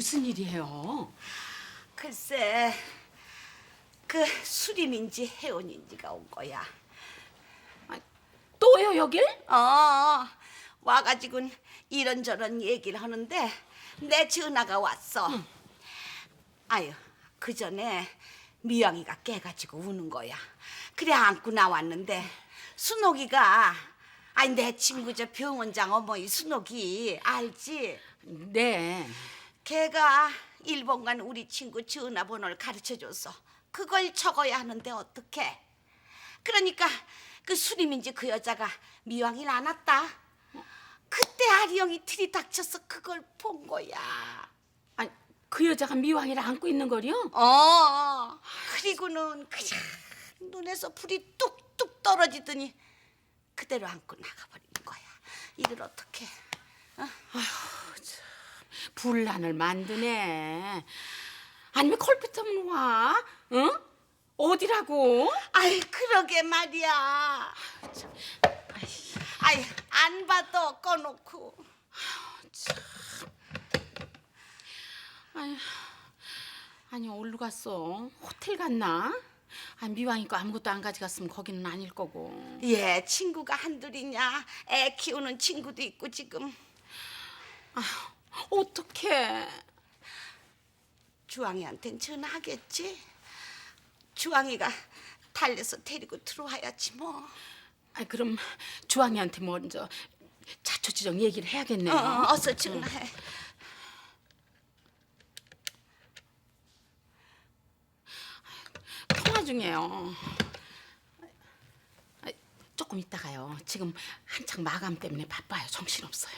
무슨 일이에요? 글쎄 그 수림인지 혜원인지가 온 거야. 또요 여길? 어 와가지고는 이런저런 얘기를 하는데 내 전화가 왔어. 아유 그 전에 미영이가 깨가지고 우는 거야. 그래 안고 나왔는데 순옥이가 아니 내 친구 저 병원장 어머니 순옥이 알지? 네. 걔가 일본 간 우리 친구 전화번호를 가르쳐 줬어. 그걸 적어야 하는데 어떡해? 그러니까 그 수림인지 그 여자가 미왕이 안 왔다. 그때 아리 형이 들이닥쳐서 그걸 본 거야. 아니 그 여자가 미왕이를 안고 있는 거요? 어. 그리고는 그냥 눈에서 불이 뚝뚝 떨어지더니 그대로 안고 나가버린 거야. 이를 어떻게? 분란을 만드네. 아니면 콜피터면 와? 응? 어디라고? 아이 그러게 말이야. 아이 안 봐도 꺼놓고. 아니, 아니 어디로 갔어? 호텔 갔나? 아 미왕이 거 아무것도 안 가져갔으면 거기는 아닐 거고. 얘 친구가 한둘이냐? 애 키우는 친구도 있고 지금 어떡해? 주황이한텐 전화하겠지. 주황이가 달래서 데리고 들어와야지 뭐. 아 그럼 주황이한테 먼저 자초지정 얘기를 해야겠네요. 어, 어서 전화해. 통화 중이에요. 아, 조금 있다가요. 지금 한창 마감 때문에 바빠요. 정신 없어요.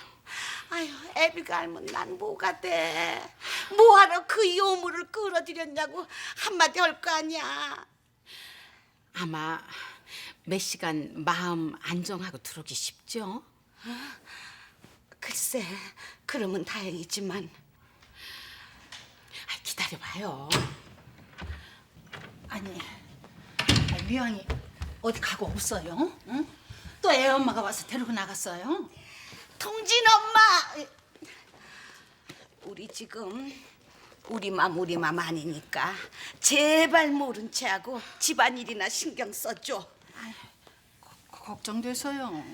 아유, 애비가 알면 난 뭐가 돼? 뭐하러 그 요물을 끌어들였냐고 한마디 할 거 아니야. 아마 몇 시간 마음 안정하고 들어오기 쉽죠? 글쎄, 그러면 다행이지만 아, 기다려봐요. 아니, 아니, 미영이 어디 가고 없어요? 응? 또 애 엄마가 와서 데리고 나갔어요? 통진 엄마, 우리 지금 우리 맘 우리 맘 아니니까 제발 모른 체하고 집안일이나 신경 써줘. 걱정돼서요.